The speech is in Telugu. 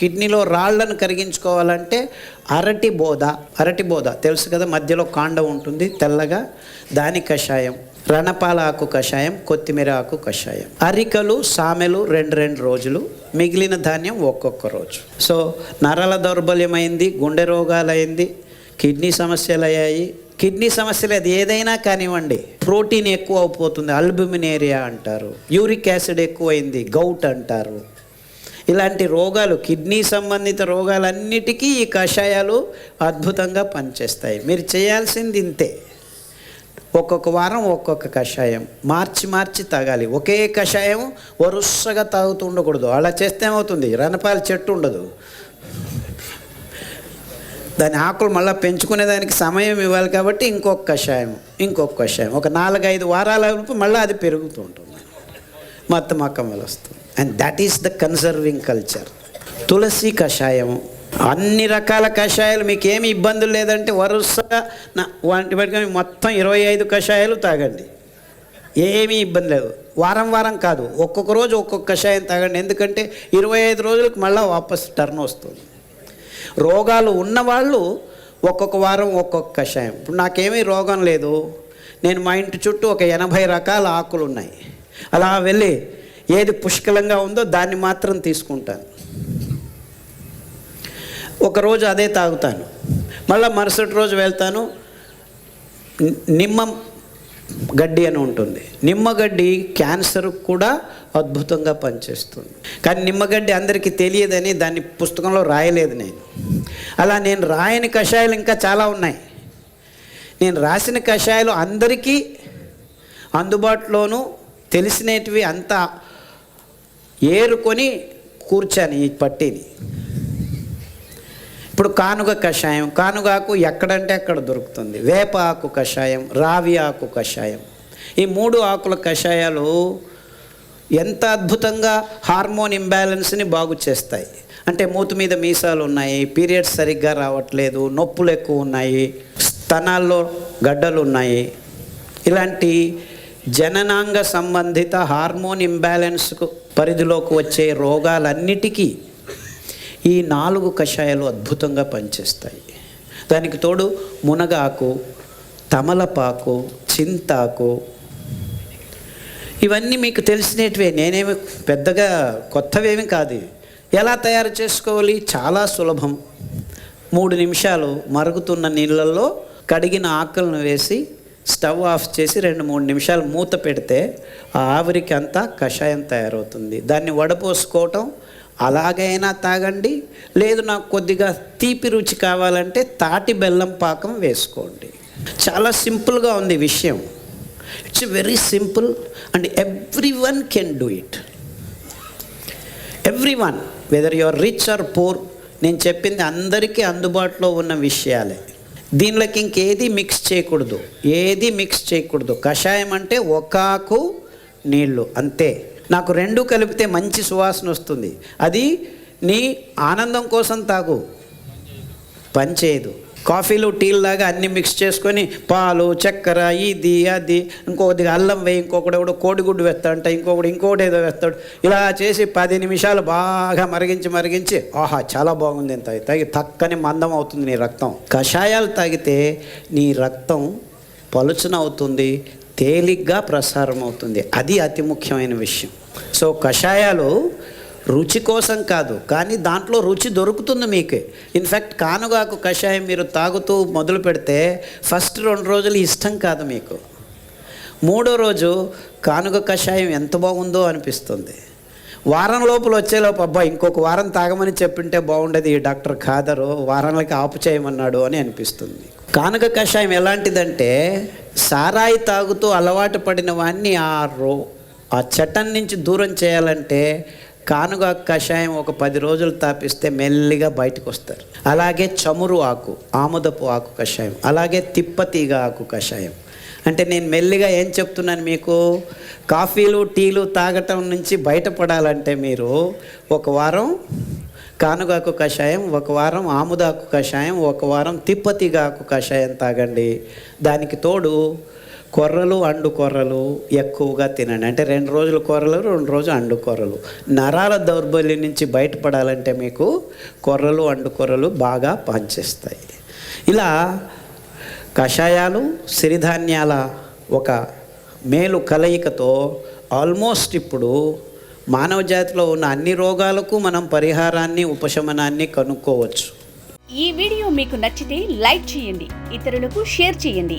కిడ్నీలో రాళ్ళను కరిగించుకోవాలంటే అరటి బోధ అరటి బోధ తెలుసు కదా మధ్యలో కాండ ఉంటుంది తెల్లగా దాని కషాయం రణపాల ఆకు కషాయం కొత్తిమీర ఆకు కషాయం. అరికలు సామెలు రెండు రెండు రోజులు మిగిలిన ధాన్యం ఒక్కొక్క రోజు. సో నరాల దౌర్బల్యమైంది గుండె రోగాలైంది కిడ్నీ సమస్యలు అయ్యాయి కిడ్నీ సమస్యలు అది ఏదైనా కానివ్వండి ప్రోటీన్ ఎక్కువ అయిపోతుంది అల్బుమినేరియా అంటారు యూరిక్ యాసిడ్ ఎక్కువైంది గౌట్ అంటారు. ఇలాంటి రోగాలు కిడ్నీ సంబంధిత రోగాలన్నిటికీ ఈ కషాయాలు అద్భుతంగా పనిచేస్తాయి. మీరు చేయాల్సింది ఇంతే. ఒక్కొక్క వారం ఒక్కొక్క కషాయం. మార్చి మార్చి తాగాలి. ఒకే కషాయం వరుసగా తాగుతూ ఉండకూడదు. అలా చేస్తే ఏమవుతుంది? రణపాల చెట్టు ఉండదు. దాని ఆకులు మళ్ళీ పెంచుకునే దానికి సమయం ఇవ్వాలి కాబట్టి ఇంకొక కషాయం ఇంకొక కషాయం. ఒక నాలుగైదు వారాల మళ్ళీ అది పెరుగుతూ ఉంటుంది. మొత్తం అక్కమలు వస్తుంది. And that is the conserving culture తులసి కషాయం అన్ని రకాల కషాయాలు మీకు ఏమి ఇబ్బందులు లేదంటే వరుసగా నా వాటి వాటికి మొత్తం ఇరవై ఐదు కషాయాలు తాగండి. ఏమీ ఇబ్బంది లేదు. వారం వారం కాదు ఒక్కొక్క రోజు ఒక్కొక్క కషాయం తాగండి. ఎందుకంటే ఇరవై ఐదు రోజులకు మళ్ళీ వాపస్ టర్న్ వస్తుంది. రోగాలు ఉన్నవాళ్ళు ఒక్కొక్క వారం ఒక్కొక్క కషాయం. ఇప్పుడు నాకేమీ రోగం లేదు. నేను మా ఇంటి చుట్టూ ఒక ఎనభై రకాల ఆకులు ఉన్నాయి అలా వెళ్ళి ఏది పుష్కలంగా ఉందో దాన్ని మాత్రం తీసుకుంటాను. ఒకరోజు అదే తాగుతాను. మళ్ళీ మరుసటి రోజు వెళ్తాను. నిమ్మ గడ్డి అని ఉంటుంది. నిమ్మగడ్డి క్యాన్సర్ కూడా అద్భుతంగా పనిచేస్తుంది. కానీ నిమ్మగడ్డి అందరికీ తెలియదని దాన్ని పుస్తకంలో రాయలేదు నేను. అలా నేను రాయని కషాయాలు ఇంకా చాలా ఉన్నాయి. నేను రాసిన కషాయాలు అందరికీ అందుబాటులోనూ తెలిసినవి అంతా ఏరుకొని కూర్చాను ఈ పట్టీని ఇప్పుడు కానుగ కషాయం కానుగాకు ఎక్కడంటే అక్కడ దొరుకుతుంది. వేప ఆకు కషాయం రావి ఆకు కషాయం. ఈ మూడు ఆకుల కషాయాలు ఎంత అద్భుతంగా హార్మోన్ ఇంబ్యాలెన్స్ని బాగు చేస్తాయి. అంటే మూతు మీద మీసాలు ఉన్నాయి పీరియడ్స్ సరిగ్గా రావట్లేదు నొప్పులు ఎక్కువ ఉన్నాయి స్తనాల్లో గడ్డలు ఉన్నాయి. ఇలాంటి జననాంగ సంబంధిత హార్మోన్ ఇంబ్యాలెన్స్కు పరిధిలోకి వచ్చే రోగాలన్నిటికీ ఈ నాలుగు కషాయాలు అద్భుతంగా పనిచేస్తాయి. దానికి తోడు మునగాకు తమలపాకు చింతాకు ఇవన్నీ మీకు తెలిసినటివే. నేనేమి పెద్దగా కొత్తవేమి కాదు. ఎలా తయారు చేసుకోవాలి? చాలా సులభం. మూడు నిమిషాలు మరుగుతున్న నీళ్ళల్లో కడిగిన ఆకులను వేసి స్టవ్ ఆఫ్ చేసి రెండు మూడు నిమిషాలు మూత పెడితే ఆ ఆవిరికి అంతా కషాయం తయారవుతుంది. దాన్ని వడపోసుకోవటం అలాగైనా తాగండి. లేదు నాకు కొద్దిగా తీపి రుచి కావాలంటే తాటి బెల్లం పాకం వేసుకోండి. చాలా సింపుల్గా ఉంది విషయం. It's very simple and everyone can do it everyone whether your rich or poor నేను చెప్పింది అందరికీ అందుబాటులో ఉన్న విషయాలే. దీనిలోకి ఇంకేది మిక్స్ చేయకూడదు. ఏది మిక్స్ చేయకూడదు. కషాయం అంటే ఒకాకు నీళ్ళు. అంతే. నాకు రెండు కలిపితే మంచి సువాసన వస్తుంది. అది నీ ఆనందం కోసం తాగు. పనిచేయదు కాఫీలు టీలు లాగా అన్ని మిక్స్ చేసుకొని పాలు చక్కెర ఇది అది ఇంకొకటి అల్లం వేయి ఇంకొకటి కూడా కోడిగుడ్డు వేస్తాడంట ఇంకొకటి ఇంకొకటి ఏదో వేస్తాడు. ఇలా చేసి పది నిమిషాలు బాగా మరిగించి మరిగించి ఆహా చాలా బాగుంది తాగి తాగి తక్కని మందం అవుతుంది నీ రక్తం. కషాయాలు తాగితే నీ రక్తం పలుచన అవుతుంది తేలిగ్గా ప్రసారం అవుతుంది. అది అతి ముఖ్యమైన విషయం. సో కషాయాలు రుచి కోసం కాదు కానీ దాంట్లో రుచి దొరుకుతుంది మీకే. ఇన్ఫ్యాక్ట్ కానుగాకు కషాయం మీరు తాగుతూ మొదలు పెడితే ఫస్ట్ రెండు రోజులు ఇష్టం కాదు మీకు. మూడో రోజు కానుగ కషాయం ఎంత బాగుందో అనిపిస్తుంది. వారం లోపల వచ్చేలోపు అబ్బా ఇంకొక వారం తాగమని చెప్పింటే బాగుండేది ఈ డాక్టర్ ఖాదరు వారాలకి ఆపు చేయమన్నాడు అని అనిపిస్తుంది కానుక కషాయం ఎలాంటిదంటే సారాయి తాగుతూ అలవాటు పడిన వాడిని ఆ రో ఆ చట్టం నుంచి దూరం చేయాలంటే కానుగ కషాయం ఒక పది రోజులు తాపిస్తే మెల్లిగా బయటకు వస్తారు అలాగే చమురు ఆకు ఆముదపు ఆకు కషాయం అలాగే తిప్పతీగ ఆకు కషాయం. అంటే నేను మెల్లిగా ఏం చెప్తున్నాను మీకు? కాఫీలు టీలు తాగటం నుంచి బయటపడాలంటే మీరు ఒక వారం కానుగాకు కషాయం ఒక వారం ఆముదాకు కషాయం ఒక వారం తిప్పతిగాకు కషాయం తాగండి. దానికి తోడు కొర్రలు అండు కొర్రలు ఎక్కువగా తినండి. అంటే రెండు రోజులు కొర్రలు రెండు రోజులు అండు కొర్రలు. నరాల దౌర్బల్యం నుంచి బయటపడాలంటే మీకు కొర్రలు అండు కొర్రలు బాగా పనిచేస్తాయి. ఇలా కషాయాలు సిరిధాన్యాల ఒక మేలు కలయికతో ఆల్మోస్ట్ ఇప్పుడు మానవ జాతిలో ఉన్న అన్ని రోగాలకు మనం పరిహారాన్ని ఉపశమనాన్ని కనుక్కోవచ్చు. ఈ వీడియో మీకు నచ్చితే లైక్ చేయండి ఇతరులకు షేర్ చేయండి.